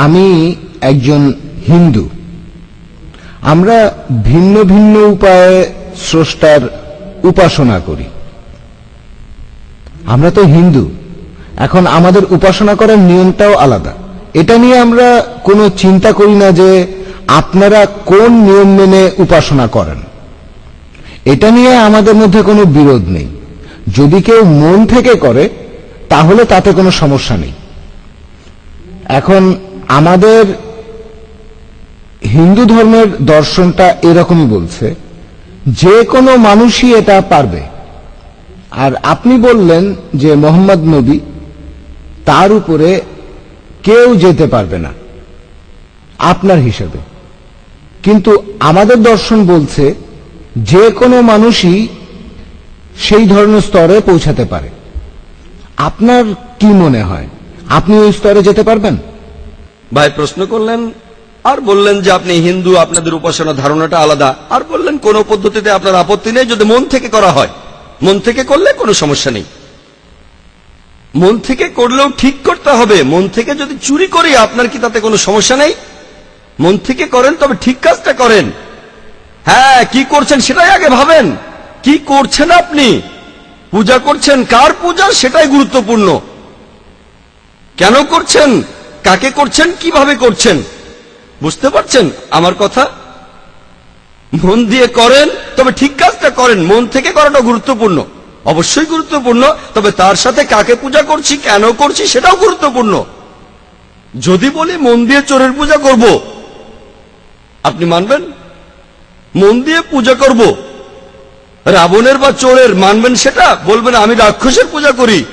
আমি একজন হিন্দু। আমরা ভিন্ন ভিন্ন উপায়ে স্রষ্টার উপাসনা করি। আমরা তো হিন্দু। এখন আমাদের উপাসনা করার নিয়মটাও আলাদা। এটা নিয়ে আমরা কোনো চিন্তা করি না যে আপনারা কোন নিয়ম মেনে উপাসনা করেন। এটা নিয়ে আমাদের মধ্যে কোনো বিরোধ নেই। যদি কেউ মন থেকে করে, তাহলে তাতে কোনো সমস্যা নেই। এখন আমাদের হিন্দু ধর্মের দর্শনটা এরকমই বলছে, যে কোনো মানুষই এটা পারবে। আর আপনি বললেন যে মোহাম্মদ নবী, তার উপরে কেউ যেতে পারবে না, আপনার হিসেবে। কিন্তু আমাদের দর্শন বলছে, যে কোনো মানুষই সেই ধরনের স্তরে পৌঁছাতে পারে। আপনার কি মনে হয়? আপনি ওই স্তরে যেতে পারবেন? ভাই প্রশ্ন করলেন, আর বললেন যে আপনি হিন্দু, আপনাদের উপাসনা ধারণাটা আলাদা। আর বললেন, কোন পদ্ধতিতে আপনার আপত্তি নেই যদি মন থেকে করা হয়? মন থেকে করলে কোনো সমস্যা নেই। মন থেকে করলেও ঠিক করতে হবে। মন থেকে যদি চুরি করি, আপনার কি তাতে কোনো সমস্যা নেই? মন থেকে করেন, তবে ঠিক কাজটা করেন। হ্যাঁ কি করছেন সেটাই আগে ভাবেন। কি করছেন আপনি? পূজা করছেন, কার পূজা? সেটাই গুরুত্বপূর্ণ। কেন করছেন? কাকে করছেন, কীভাবে করছেন? বুঝতে পারছেন আমার কথা? মন দিয়ে করেন, তবে ঠিক কাজটা করেন। মন থেকে করাটা গুরুত্বপূর্ণ। অবশ্যই গুরুত্বপূর্ণ, তবে তার সাথে কাকে পূজা করছি, কেন করছি, সেটাও গুরুত্বপূর্ণ। যদি বলি মন দিয়ে চোরের পূজা করব, আপনি মানবেন? মন দিয়ে পূজা করব। রাবণের বা চোরের মানবেন সেটা? বলবেন, আমি রাক্ষসের পূজা করি।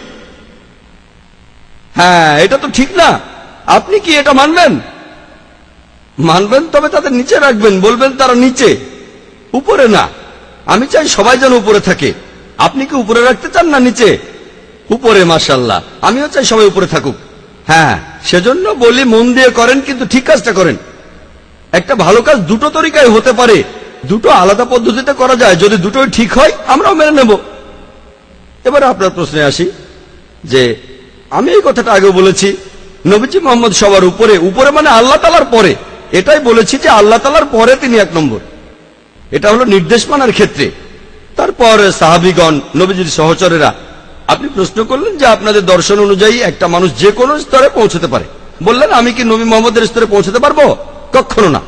হ্যাঁ এটা তো ঠিক না। আপনি কি এটা মানবেন? মানবেন, তবে তাদের নিচে রাখবেন, বলবেন তারা নিচে। উপরে না। আমি চাই সবাই যেন উপরে থাকে। আপনি কি উপরে রাখতে চান না নিচে? উপরে মাসাল্লাহ আমিও চাই সবাই উপরে থাকুক। হ্যাঁ সেজন্য বলি, মন দিয়ে করেন, কিন্তু ঠিক কাজটা করেন। একটা ভালো কাজ দুটো তরিকায় হতে পারে। দুটো আলাদা পদ্ধতিতে করা যায়। যদি দুটোই ঠিক হয়, আমরাও মেনে নেব। এবার আপনার প্রশ্নে আসি যে, আমি এই কথাটা আগেও বলেছি নবীজি মোহাম্মদ সবার উপরে উপরে মানে আল্লাহ তালার পরে। এটাই বলেছি যে আল্লাহ তালার পরে তিনি এক নম্বর। এটা হলো নির্দেশ মানার ক্ষেত্রে। তারপর সাহাবিগণ, নবীজির সহচরেরা, আপনি প্রশ্ন করলেন যে আপনাদের দর্শন অনুযায়ী একটা মানুষ যে কোনো স্তরে পৌঁছতে পারে। বললেন, আমি কি নবী মোহাম্মদের স্তরে পৌঁছতে পারব? কখনো না।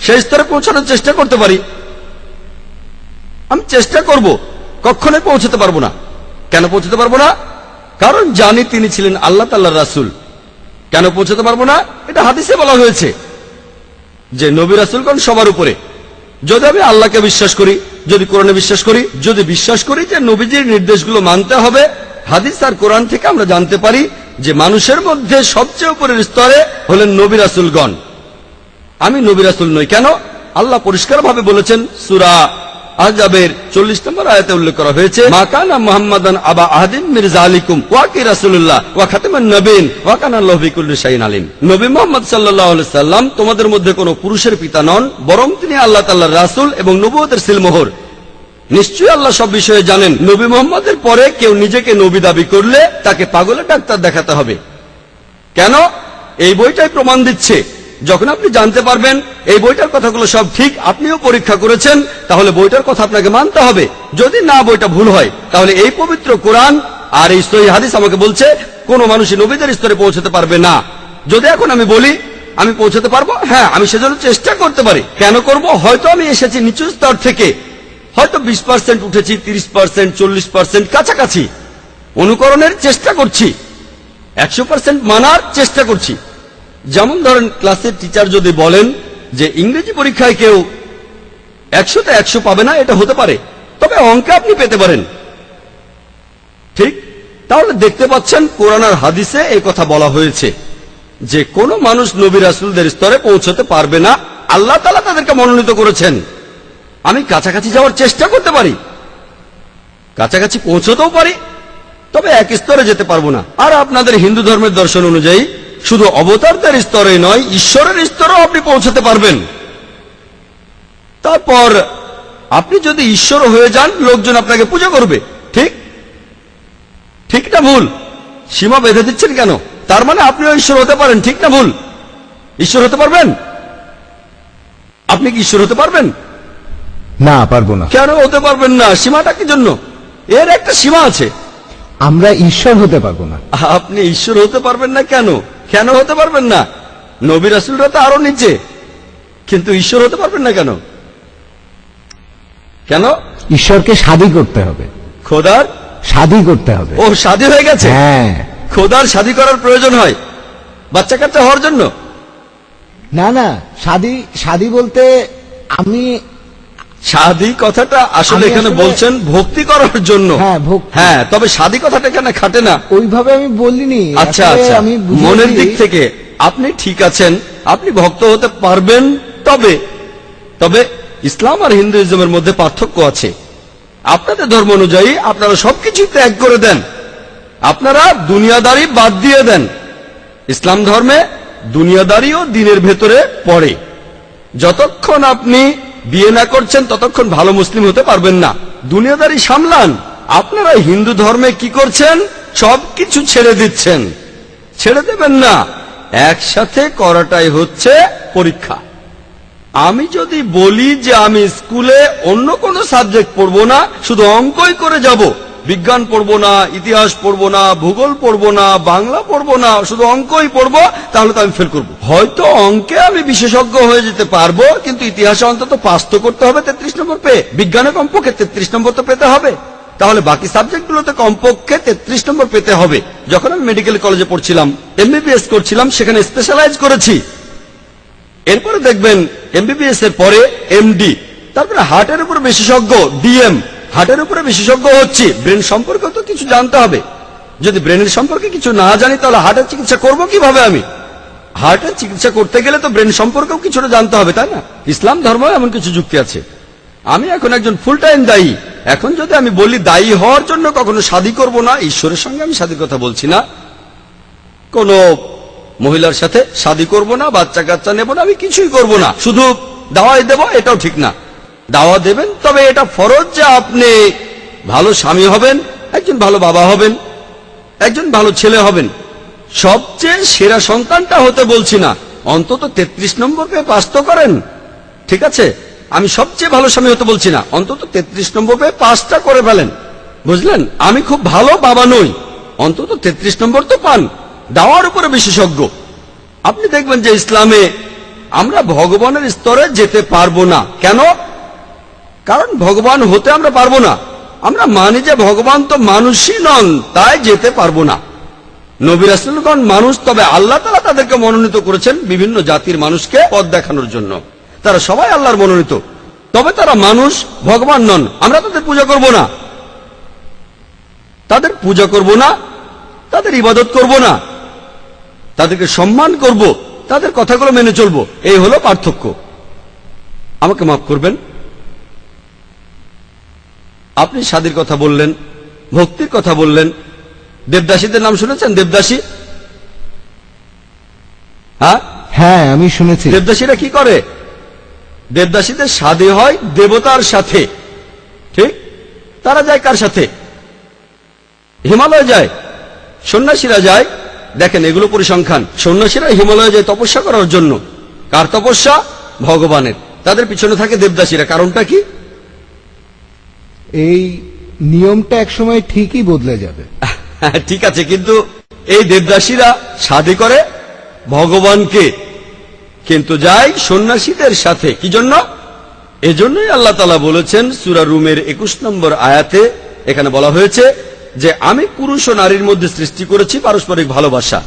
সেই স্তরে পৌঁছানোর চেষ্টা করতে পারি। আমি চেষ্টা করব কখনোই পৌঁছতে পারব না। কেন পৌঁছতে পারব না? কারণ জানি তিনি ছিলেন আল্লাহ তাল্লাহ রাসুল। কেন পৌঁছতে পারব না? এটা হাদিসে বলা হয়েছে যে নবী রাসুলগণ সবার উপরে, যদি আমি আল্লাহকে বিশ্বাস করি, যদি কোরআনে বিশ্বাস করি, যদি বিশ্বাস করি যে নবীজির নির্দেশগুলো মানতে হবে, হাদিস আর কোরআন থেকে আমরা জানতে পারি যে মানুষের মধ্যে সবচেয়ে উপরের স্তরে হলেন নবী রাসুলগণ। আমি নবী রাসুল নই, কেন? আল্লাহ পরিষ্কারভাবে বলেছেন, সুরা আজাবের চল্লিশ নম্বর আয়াতে উল্লেখ করা হয়েছে মাকানা মোহাম্মদান আবা আহাদিন মির্জা আলিকুম ওয়াকি রাসুল্লাহ ওয়া নবীন ওয়াকান আল্লাহবিকুল্লি শাহিন আলিম। নবী মোহাম্মদ সাল্লাহ সাল্লাম তোমাদের মধ্যে কোনো পুরুষের পিতা নন, বরং তিনি আল্লাহ তাল্লাহ রাসুল এবং নবুয়তের সিলমোহর। নিশ্চয়ই আল্লাহ সব বিষয়ে জানেন, নবী মোহাম্মদের পরে কেউ নিজেকে নবী দাবি করলে তাকে পাগলের ডাক্তার দেখাতে হবে। কেন? এই বইটাই প্রমাণ দিচ্ছে যখন আপনি জানতে পারবেন এই বইটার কথাগুলো সব ঠিক, আপনিও পরীক্ষা করেছেন, তাহলে বইটার কথা আপনাকে মানতে হবে। যদি না বইটা ভুল হয়, তাহলে এই পবিত্র কোরআন আর এই হাদিস আমাকে বলছে, কোনো মানুষই নবীদের স্তরে পৌঁছতে পারবে না। যদি এখন আমি বলি, আমি পৌঁছতে পারব? হ্যাঁ আমি সেজন্য চেষ্টা করতে পারি। কেন করব? হয়তো আমি এসেছি নিচু স্তর থেকে। হয়তো বিশ পার্সেন্ট উঠেছি, তিরিশ পার্সেন্ট চল্লিশ পার্সেন্ট কাছাকাছি। অনুকরণের চেষ্টা করছি। একশো পার্সেন্ট মানার চেষ্টা করছি। যেমন ধরেন ক্লাসের টিচার যদি বলেন যে ইংরেজি পরীক্ষায় কেউ একশোতে একশো পাবে না, এটা হতে পারে। তবে অঙ্কে আপনি পেতে পারেন। ঠিক? তাহলে দেখতে পাচ্ছেন কোরআন আর হাদিসে এই কথা বলা হয়েছে যে কোনো মানুষ নবী রাসুলদের স্তরে পৌঁছতে পারবে না, আল্লাহ তালা তাদেরকে মনোনীত করেছেন। আমি কাছাকাছি যাওয়ার চেষ্টা করতে পারি। কাছাকাছি পৌঁছতেও পারি, তবে এক স্তরে যেতে পারব না। আর আপনাদের হিন্দু ধর্মের দর্শন অনুযায়ী শুধু অবতারদের স্তরে নয় ঈশ্বরের স্তরেও আপনি পৌঁছতে পারবেন। তারপর আপনি যদি ঈশ্বর হয়ে যান লোকজন আপনাকে পূজা করবে। ঠিক? ঠিক না ভুল? সীমা বেঁধে দিচ্ছেন কেন? তার মানে আপনিও ঈশ্বর হতে পারেন ঠিক না ভুল? ঈশ্বর হতে পারবেন? আপনি কি ঈশ্বর হতে পারবেন? না পারব না। কেন হতে পারবেন না? সীমাটা কি জন্য? এর একটা সীমা আছে। আমরা ঈশ্বর হতে পারব না। আপনি ঈশ্বর হতে পারবেন না কেন? কেন হতে পারবেন না? নবী রাসুলরা তো আরও নিচে কিন্তু ঈশ্বর হতে পারবেন না কেন? কেন? ঈশ্বরকে শাদি করতে হবে। খোদার? শাদি করতে হবে। ও শাদী হয়ে গেছে? হ্যাঁ। খোদার শাদী করার প্রয়োজন হয়। বাচ্চা কাচ্চা হওয়ার জন্য? না না শাদি শাদি বলতে আমি শাদী কথাটা আসলে এখানে বলছেন ভক্তি করার জন্য। হ্যাঁ, হ্যাঁ তবে শাদী কথাটা এখানে খাটে না। ওইভাবে আমি বলিনি। আচ্ছা আচ্ছা। আমি মনের দিক থেকে আপনি ঠিক আছেন আপনি ভক্ত হতে পারবেন তবে তবে ইসলাম আর হিন্দুইজমের মধ্যে পার্থক্য আছে। আপনাদের ধর্ম অনুযায়ী আপনারা সবকিছু ত্যাগ করে দেন। আপনারা দুনিয়াদারি বাদ দিয়ে দেন। ইসলাম ধর্মে দুনিয়াদারিও দিনের ভেতরে পড়ে। যতক্ষণ আপনি বিয়ে না করছেন ততক্ষণ ভালো মুসলিম হতে পারবেন না। দুনিয়াদারি সামলান। আপনারা হিন্দু ধর্মে কি করছেন? সব কিছু ছেড়ে দিচ্ছেন। ছেড়ে দেবেন না। একসাথে করাটাই হচ্ছে পরীক্ষা। আমি যদি বলি যে আমি স্কুলে অন্য কোনো সাবজেক্ট পড়ব না, শুধু অঙ্কই করে যাব। বিজ্ঞান পড়ব না, ইতিহাস পড়ব না, ভূগোল পড়ব না, বাংলা পড়ব না, শুধু অঙ্কই পড়ব, তাহলে তো আমি ফেল করব। হয়তো অঙ্কে আমি বিশেষজ্ঞ হয়ে যেতে পারব, কিন্তু ইতিহাসে অন্তত পাস তো করতে হবে তেত্রিশ নম্বর পেয়ে। বিজ্ঞানে কমপক্ষে তেত্রিশ নম্বর তো পেতে হবে। তাহলে বাকি সাবজেক্টগুলোতে কমপক্ষে তেত্রিশ নম্বর পেতে হবে। যখন আমি মেডিকেল কলেজে পড়ছিলাম এমবিবিএস করছিলাম, সেখানে স্পেশালাইজ করেছি। এরপরে দেখবেন এমবিবিএস এর পরে এমডি তারপরে হার্টের উপর বিশেষজ্ঞ ডিএম হার্টের উপরে বিশেষজ্ঞ হচ্ছি। ব্রেন সম্পর্কে তো কিছু জানতে হবে। যদি ব্রেনের সম্পর্কে কিছু না জানি, তাহলে হার্টের চিকিৎসা করব কীভাবে আমি? হার্টের চিকিৎসা করতে গেলে তো ব্রেন সম্পর্কেও কিছুটা জানতে হবে, তাই না? ইসলাম ধর্ম এমন কিছু যুক্তি আছে। আমি এখন একজন ফুল টাইম দায়ী। এখন যদি আমি বলি দায়ী হওয়ার জন্য কখনো শাদী করব না, ঈশ্বরের সঙ্গে আমি শাদীর কথা বলছি না। কোন মহিলার সাথে শাদী করব না বাচ্চা কাচ্চা নেব না, আমি কিছুই করব না। শুধু দাওয়াই দেব, এটাও ঠিক না। দাওয়া দেবেন, তবে এটা ফরজ যে আপনি ভালো স্বামী হবেন, একজন ভালো বাবা হবেন, একজন ভালো ছেলে হবেন। সবচেয়ে সেরা সন্তানটা হতে বলছি না। অন্তত তেত্রিশ নম্বর পেয়ে পাস তো করেন। ঠিক আছে? আমি সবচেয়ে ভালো স্বামী হতে বলছি না। অন্তত তেত্রিশ নম্বর পেয়ে করে ফেলেন। বুঝলেন? আমি খুব ভালো বাবা নই। অন্তত তেত্রিশ নম্বর তো পান। দাওয়ার উপরে বিশেষজ্ঞ। আপনি দেখবেন যে ইসলামে আমরা ভগবানের স্তরে যেতে পারব না। কেন? কারণ ভগবান হতে আমরা পারব না। আমরা মানি যে ভগবান তো মানুষই নন, তাই যেতে পারব না। নবীর মানুষ, তবে আল্লাহ তালা তাদেরকে মনোনীত করেছেন বিভিন্ন জাতির মানুষকে পথ দেখানোর জন্য। তারা সবাই আল্লাহর মনোনীত। তবে তারা মানুষ, ভগবান নন, আমরা তাদের পূজা করব না। তাদের পূজা করব না, তাদের ইবাদত করব না। তাদেরকে সম্মান করব, তাদের কথাগুলো মেনে চলবো। এই হলো পার্থক্য। আমাকে মাফ করবেন। আপনি স্বাদের কথা বললেন ভক্তির কথা বললেন। দেবদাসীদের নাম শুনেছেন? দেবদাসী? হ্যাঁ? হ্যাঁ আমি শুনেছি। দেবদাসীরা কি করে? দেবদাসীদের সাদে হয় দেবতার সাথে। ঠিক? তারা যায় কার সাথে? হিমালয় যায়। সন্ন্যাসীরা যায়। দেখেন এগুলো পরিসংখ্যান। সন্ন্যাসীরা হিমালয়ে যায় তপস্যা করার জন্য। কার তপস্যা? ভগবানের। তাদের পিছনে থাকে দেবদাসীরা। কারণটা কি? এই নিয়মটা একসময় ঠিকই বদলে যাবে। ঠিক আছে, কিন্তু এই দেবদাসীরা সাধে করে ভগবানকে, কিন্তু যাই সন্ন্যাসীদের সাথে, কি জন্য? এজন্যই আল্লাহ তালা বলেছেন, সুরা রুমের একুশ নম্বর আয়াতে এখানে বলা হয়েছে যে, আমি পুরুষ ও নারীর মধ্যে সৃষ্টি করেছি পারস্পরিক ভালোবাসা।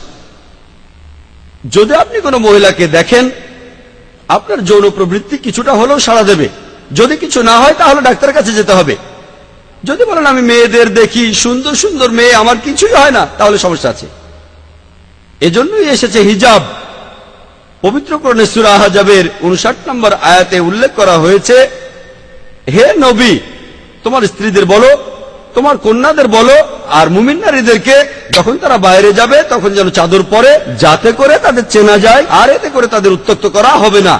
যদি আপনি কোনো মহিলাকে দেখেন, আপনার যৌন প্রবৃত্তি কিছুটা হলেও সাড়া দেবে। যদি কিছু না হয়, তাহলে ডাক্তারের কাছে যেতে হবে। যদি বলেন আমি মেয়েদের দেখি, সুন্দর সুন্দর মেয়ে, আমার কিছুই হয় না, তাহলে সমস্যা আছে। এজন্যই এসেছে হিজাব। পবিত্র করণে সুরা হাজাবের উনষাট নম্বর আয়াতে উল্লেখ করা হয়েছে, হে নবী, তোমার স্ত্রীদের বলো, তোমার কন্যাদের বলো, আর মুমিন নারীদেরকে যখন তারা বাইরে যাবে, তখন যেন চাদর পরে, যাতে করে তাদের চেনা যায়, আর এতে করে তাদের উত্তক্ত করা হবে না।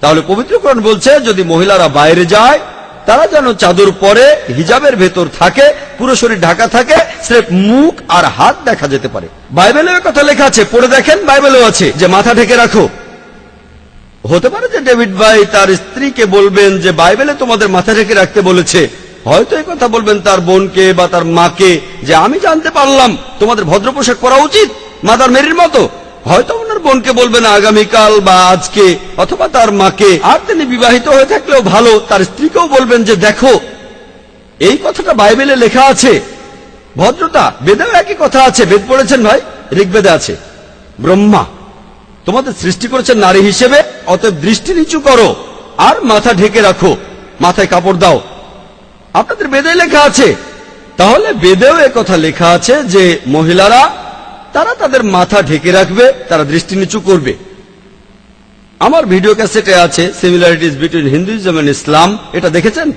তাহলে পবিত্রকরণ বলছে, যদি মহিলারা বাইরে যায় তারা যেন চাদর পরে, হিজাবের ভেতর থাকে, পুরো শরীর ঢাকা থাকে, স্রেফ মুখ আর হাত দেখা যেতে পারে। বাইবেলের কথা লেখা আছে, পড়ে দেখেন, বাইবেলেও আছে, যে মাথা ঢেকে রাখো। হতে পারে যে ডেভিড ভাই তার স্ত্রীকে বলবেন যে, বাইবেলে তোমাদের মাথা ঢেকে রাখতে বলেছে। হয়তো এই কথা বলবেন তার বোনকে বা তার মাকে, যে আমি জানতে পারলাম, তোমাদের ভদ্র পোশাক পরা উচিত, মাদার মেরির মতো। হয়তো ওনার বোনকে বলবেন আগামীকাল বা আজকে অথবা তার মাকে আর তিনি বিবাহিত হয়ে থাকলেও ভালো। তার স্ত্রীকেও বলবেন যে, দেখো, এই কথাটা বাইবেলে লেখা আছে। ভদ্রতা বেদেও একই কথা আছে। বেদ পড়েছেন ভাই? ঋগ্বেদে আছে। ব্রহ্মা, তোমাদের সৃষ্টি করেছেন নারী হিসেবে, অতএব দৃষ্টি নিচু করো আর মাথা ঢেকে রাখো। মাথায় কাপড় দাও। আপনাদের বেদে লেখা আছে। তাহলে বেদেও কথা লেখা আছে যে, মহিলারা তারা তাদের মাথা ঢেকে রাখবে, তারা দৃষ্টি নিচু করবে। আমার ভিডিও ক্যাসেটে আছে similarities between Hinduism and Islam এটা দেখেছেন?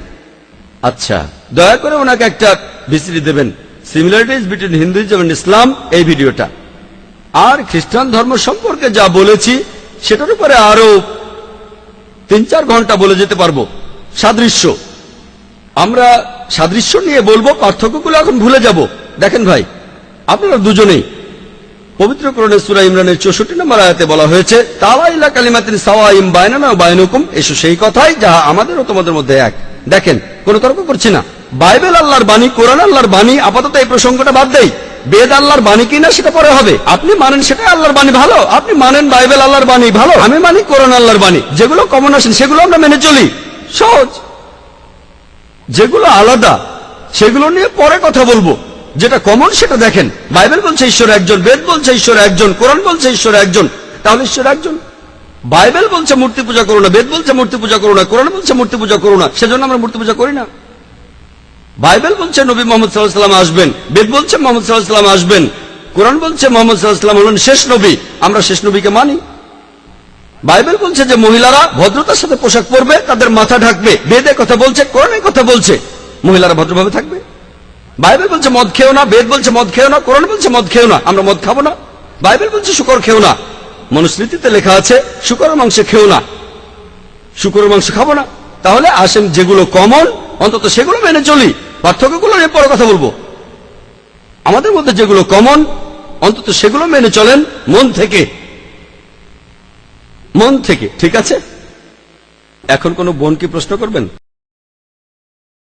আচ্ছা দয়া করে ওনাকে একটা ভিসিডি দেবেন। Similarities between Hinduism and Islam এই ভিডিওটা। আর খ্রিস্টান ধর্ম সম্পর্কে যা বলেছি, সেটার উপরে আরও তিন চার ঘণ্টা বলে যেতে পারব। সাদৃশ্য। আমরা সাদৃশ্য নিয়ে বলব, পার্থক্যগুলো এখন ভুলে যাব। দেখেন ভাই, আপনারা দুজনেই। পবিত্র করণে সুরা ইমরানের চৌষট্টি নম্বর আয়াতে বলা হয়েছে তাওয়া ইলা কালিমাতিন সাওয়া ইম বায়নানা বায়নুকুম এসো সেই কথাই যা আমাদের ও তোমাদের মধ্যে এক। দেখেন, কোন তর্ক করছি না। বাইবেল আল্লাহর বাণী, কোরআন আল্লাহর বাণী, আপাতত এই প্রসঙ্গটা বাদ দেই। বেদ আল্লাহর বাণী কিনা সেটা পরে হবে। আপনি মানেন সেটা আল্লাহর বাণী ভালো, আপনি মানেন বাইবেল আল্লাহর বাণী ভালো। আমি মানি কোরআন আল্লাহর বাণী। যেগুলো কমন আসেন, সেগুলো আমরা মেনে চলি। সহজ। যেগুলো আলাদা, সেগুলো নিয়ে পরে কথা বলব। যেটা কমন সেটা দেখেন। বাইবেল বলছে ঈশ্বর একজন, বেদ বলছে ঈশ্বর একজন কোরআন বলছে ঈশ্বর একজন। তাহলে ঈশ্বর একজন। বাইবেল বলছে মূর্তি পূজা করো না, বেদ বলছে মূর্তি পূজা করো না কোরআন বলছে মূর্তি পূজা করো না। সেজন্য আমরা মূর্তি পূজা করি না। বাইবেল বলছে নবী মোহাম্মদ সাল্লাহাম আসবেন। বেদ বলছে মোহাম্মদ সাল্লাহাম আসবেন। কোরআন বলছে মোহাম্মদ সাল্লাহাম হলেন শেষ নবী। আমরা শেষ নবীকে মানি। বাইবেল বলছে যে মহিলারা ভদ্রতার সাথে পোশাক পরবে, তাদের মাথা ঢাকবে বেদে কথা বলছে কোরআনে কথা বলছে। মহিলারা ভদ্রভাবে থাকবে। বাইবেল বলছে, মদ খেও না, বেদ বলছে, মদ খেও না, কোরআন বলছে, মদ খেও না, আমরা মদ খাব না। বাইবেল বলছে, শুকর খেও না। মনুস্মৃতিতে লেখা আছে শুকরের মাংস খেও না। শুকরের মাংস খাব না। তাহলে আসেন, যেগুলো কমন অন্তত সেগুলো মেনে চলি। পার্থক্যগুলো নিয়ে পরে কথা বলব। আমাদের মধ্যে যেগুলো কমন অন্তত সেগুলো মেনে চলেন মন থেকে। মন থেকে, ঠিক আছে? এখন কোনো বোন কি প্রশ্ন করবেন?